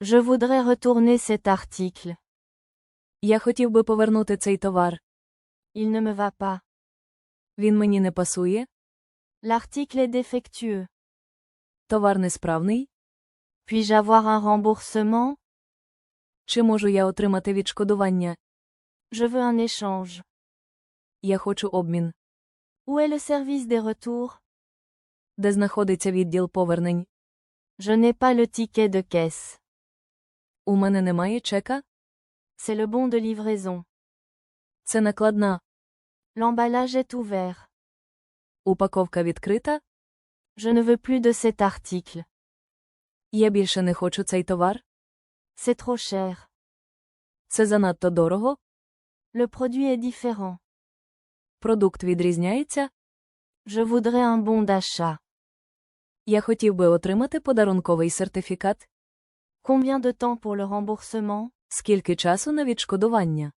Je voudrais retourner cet article. Я хотів би повернути цей товар. Il ne me va pas. Він мені не пасує. L'article est défectueux. Товар несправний. Puis-je avoir un remboursement Чи можу я отримати відшкодування? Je veux un échange. Я хочу обмін. Où est le service des retours Де знаходиться відділ повернень? Je n'ai pas le ticket de caisse. У мене немає чека. C'est le bon de livraison. Це накладна. L'emballage est ouvert. Упаковка відкрита. Je ne veux plus de cet article. Я більше не хочу цей товар. C'est trop cher. Це занадто дорого. Le produit est différent. Продукт відрізняється. Je voudrais un bon d'achat. Я хотів би отримати подарунковий сертифікат. Combien de temps pour le remboursement Скільки часу на відшкодування?